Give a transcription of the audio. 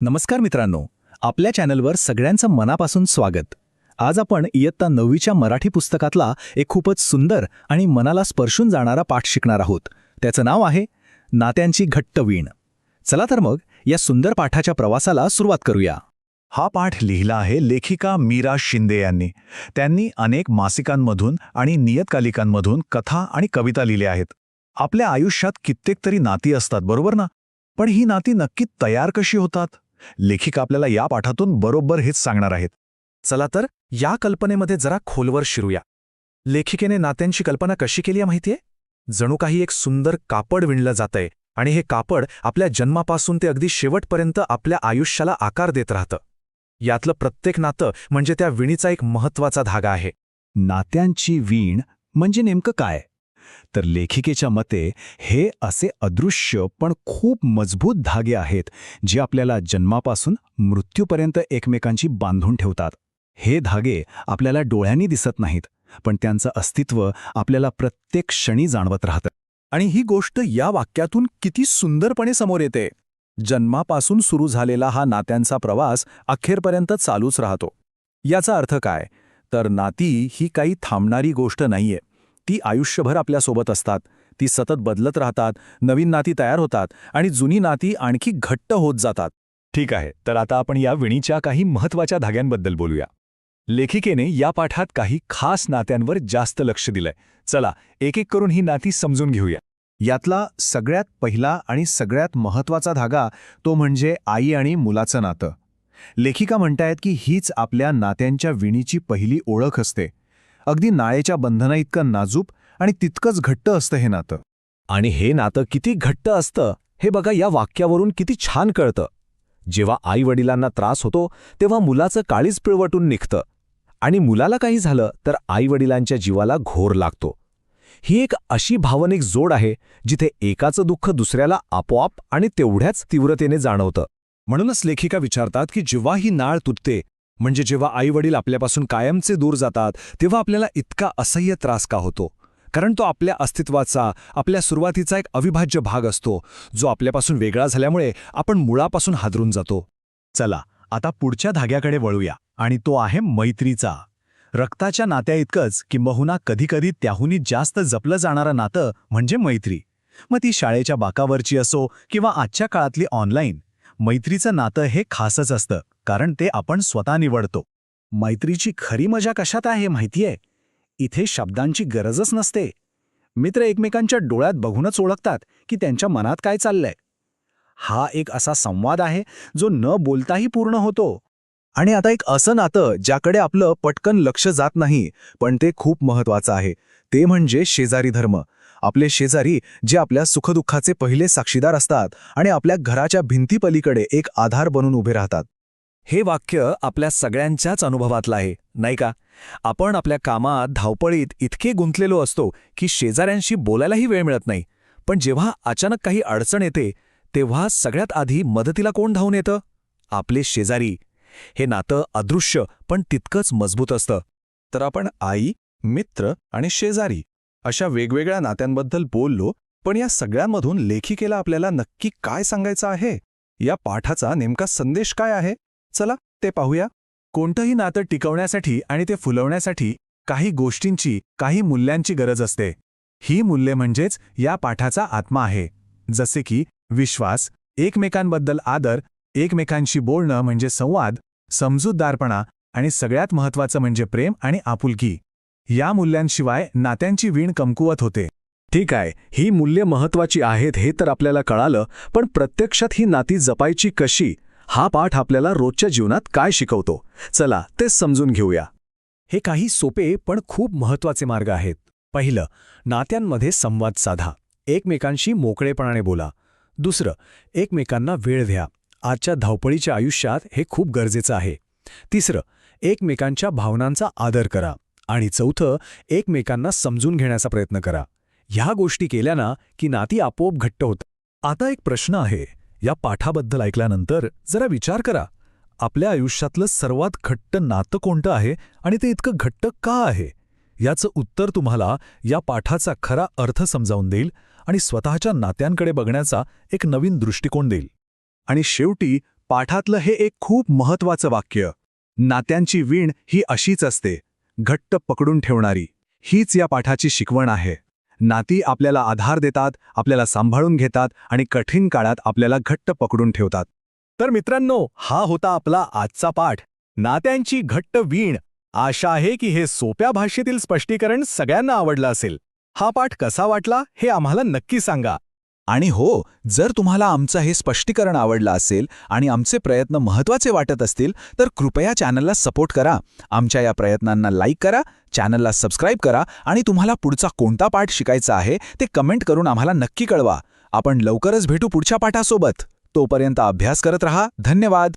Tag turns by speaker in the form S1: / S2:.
S1: नमस्कार मित्रांनो आपल्या चॅनलवर सगळ्यांचं मनापासून स्वागत. आज आपण इयत्ता नववीच्या मराठी पुस्तकातला एक खूपच सुंदर आणि मनाला स्पर्शून जाणारा पाठ शिकणार आहोत. त्याचं नाव आहे नात्यांची घट्ट वीण. चला तर मग या सुंदर पाठाच्या प्रवासाला सुरुवात करूया.
S2: हा पाठ लिहिला आहे लेखिका मीरा शिंदे यांनी. त्यांनी अनेक मासिकांमधून आणि नियतकालिकांमधून कथा आणि कविता लिहिल्या आहेत. आपल्या आयुष्यात कित्येक तरी नाती असतात बरोबर ना? पण ही नाती नक्की तयार कशी होतात? लेखिका आपल्याला या पाठातून बरोबर हेच सांगणार आहेत. चला तर या कल्पनेमध्ये जरा खोलवर शिरूया. लेखिकेने नात्यांची कल्पना कशी केली आहे माहितीये? जणू काही एक सुंदर कापड विणलं जातंय आणि हे कापड आपल्या जन्मापासून ते अगदी शेवटपर्यंत आपल्या आयुष्याला आकार देत राहतं. यातलं प्रत्येक नातं म्हणजे त्या विणीचा एक महत्त्वाचा धागा आहे.
S1: नात्यांची वीण म्हणजे नेमकं काय? तर लेखिकेच्या मते हे असे अदृश्य पण खूप मजबूत धागे आहेत जे आपल्याला जन्मापासून मृत्यूपर्यंत एकमेकांची बांधून ठेवतात. हे धागे आपल्याला डोळ्यांनी दिसत नाहीत पण त्यांचं अस्तित्व आपल्याला प्रत्येक क्षणी जाणवत राहतं.
S2: आणि ही गोष्ट या वाक्यातून किती सुंदरपणे समोर येते. जन्मापासून सुरू झालेला हा नात्यांचा प्रवास अखेरपर्यंत चालूच राहतो. याचा अर्थ काय? तर नाती ही काही थांबणारी गोष्ट नाहीये. ती आयुष्यभर आपल्यासोबत असतात. ती सतत बदलत राहतात नवीन नाती तयार होतात आणि जुनी नाती आणखी घट्ट होत जातात. ठीक आहे तर आता आपण या विणीच्या काही महत्त्वाच्या धाग्यांबद्दल बोलूया. लेखिकेने या पाठात काही खास नात्यांवर जास्त लक्ष दिलंय. चला एक एक करून ही नाती समजून घेऊया. यातला सगळ्यात पहिला आणि सगळ्यात महत्त्वाचा धागा तो म्हणजे आई आणि मुलाचं नातं. लेखिका म्हणतायत की हीच आपल्या नात्यांच्या विणीची पहिली ओळख असते. अगदी नाळेच्या बंधनाइतकं नाजूक आणि तितकंच घट्ट असतं हे नातं. आणि हे नातं किती घट्ट असतं हे बघा या वाक्यावरून किती छान कळतं. जेव्हा आई वडिलांना त्रास होतो तेव्हा मुलाचं काळीच पिळवटून निघतं. आणि मुलाला काही झालं तर आई वडिलांच्या जीवाला घोर लागतो. ही एक अशी भावनिक जोड आहे जिथे एकाचं दुःख दुसऱ्याला आपोआप आणि तेवढ्याच तीव्रतेने जाणवतं. म्हणूनच लेखिका विचारतात की जेव्हा ही नाळ तुटते म्हणजे जेव्हा आईवडील आपल्यापासून कायमचे दूर जातात तेव्हा आपल्याला इतका असह्य त्रास का होतो? कारण तो आपल्या अस्तित्वाचा आपल्या सुरुवातीचा एक अविभाज्य भाग असतो जो आपल्यापासून वेगळा झाल्यामुळे आपण मुळापासून हादरून जातो. चला आता पुढच्या धाग्याकडे वळूया. आणि तो आहे मैत्रीचा. रक्ताच्या नात्याइतकंच किंबहुना कधीकधी त्याहूनही जास्त जपलं जाणारं नातं म्हणजे मैत्री. मग ती शाळेच्या बाकावरची असो किंवा आजच्या काळातली ऑनलाईन मैत्रीचं नातं हे खासच असतं कारण ते आपण स्वतः निवडतो. मैत्रीची खरी मजा कशात आहे माहितीये? इथे शब्दांची गरजच नसते. मित्र एकमेकांच्या डोळ्यात बघूनच ओळखतात की त्यांच्या मनात काय चाललंय. हा एक असा संवाद आहे जो न बोलताही पूर्ण होतो. आणि आता एक असं नातं ज्याकडे आपलं पटकन लक्ष जात नाही पण ते खूप महत्वाचं आहे. ते म्हणजे शेजारी धर्म. आपले शेजारी जे आपल्या सुखदुःखाचे पहिले साक्षीदार असतात आणि आपल्या घराच्या भिंतीपलीकडे एक आधार बनून उभे राहतात. हे वाक्य आपल्या सगळ्यांच्याच अनुभवातलं आहे नाही का? आपण आपल्या कामात धावपळीत इतके गुंतलेलो असतो की शेजाऱ्यांशी बोलायलाही वेळ मिळत नाही. पण जेव्हा अचानक काही अडचण येते तेव्हा सगळ्यात आधी मदतीला कोण धावून येतं? आपले शेजारी. हे नातं अदृश्य पण तितकंच मजबूत असतं. तर आपण आई मित्र आणि शेजारी अशा वेगवेगळ्या नात्यांबद्दल बोललो पण या सगळ्यांमधून लेखिकेला आपल्याला नक्की काय सांगायचं आहे? या पाठाचा नेमका संदेश काय आहे? चला ते पाहूया. कोणतंही नातं टिकवण्यासाठी आणि ते फुलवण्यासाठी काही गोष्टींची काही मूल्यांची गरज असते. ही मूल्ये म्हणजेच या पाठाचा आत्मा आहे. जसे की विश्वास एकमेकांबद्दल आदर एकमेकांशी बोलणं म्हणजे संवाद समजूतदारपणा आणि सगळ्यात महत्वाचं म्हणजे प्रेम आणि आपुलकी. या मूल्यांशिवाय नात्यांची वीण कमकुवत होते. ठीक आहे ही मूल्य महत्वाची आहेत हे तर आपल्याला कळालं पण प्रत्यक्षात ही नाती जपायची कशी हा पाठ आपल्याला रोजच्या जीवनात काय शिकवतो? चला ते समजून घेऊया. हे काही सोपे पण खूप महत्त्वाचे मार्ग आहेत. पहिलं नात्यांमध्ये संवाद साधा. एकमेकांशी मोकळेपणाने बोला. दुसरं एकमेकांना वेळ द्या. आजच्या धावपळीच्या आयुष्यात हे खूप गरजेचं आहे. तिसरं एकमेकांच्या भावनांचा आदर करा. आणि चौथं एकमेकांना समजून घेण्याचा प्रयत्न करा. ह्या गोष्टी केल्याना की नाती आपोआप घट्ट होत. आता एक प्रश्न आहे. या पाठाबद्दल ऐकल्यानंतर जरा विचार करा. आपल्या आयुष्यातलं सर्वात घट्ट नातं कोणतं आहे आणि ते इतकं घट्ट का आहे? याचं उत्तर तुम्हाला या पाठाचा खरा अर्थ समजावून देईल आणि स्वतःच्या नात्यांकडे बघण्याचा एक नवीन दृष्टिकोन देईल. आणि शेवटी पाठातलं हे एक खूप महत्वाचं वाक्य. नात्यांची वीण ही अशीच असते. घट्ट पकडून ठेवणारी. हीच या पाठाची शिकवण आहे. नाती आपल्याला आधार देतात आपल्याला सांभाळून घेतात आणि कठीण काळात आपल्याला घट्ट पकडून ठेवतात.
S3: तर मित्रांनो हा होता आपला आजचा पाठ. नात्यांची घट्ट वीण. आशा आहे की हे सोप्या भाषेतील स्पष्टीकरण सगळ्यांना आवडलं असेल. हा पाठ कसा वाटला हे आम्हाला नक्की सांगा.
S2: आणि हो जर तुम्हाला आमचं हे स्पष्टीकरण आवडलं असेल आणि आमचे प्रयत्न महत्त्वाचे वाटत असतील तर कृपया चॅनलला सपोर्ट करा. आमच्या या प्रयत्नांना लाईक करा चॅनलला सबस्क्राईब करा आणि तुम्हाला पुढचा कोणता पाठ शिकायचा आहे ते कमेंट करून आम्हाला नक्की कळवा. आपण लवकरच भेटू पुढच्या पाठासोबत. तोपर्यंत अभ्यास करत रहा. धन्यवाद.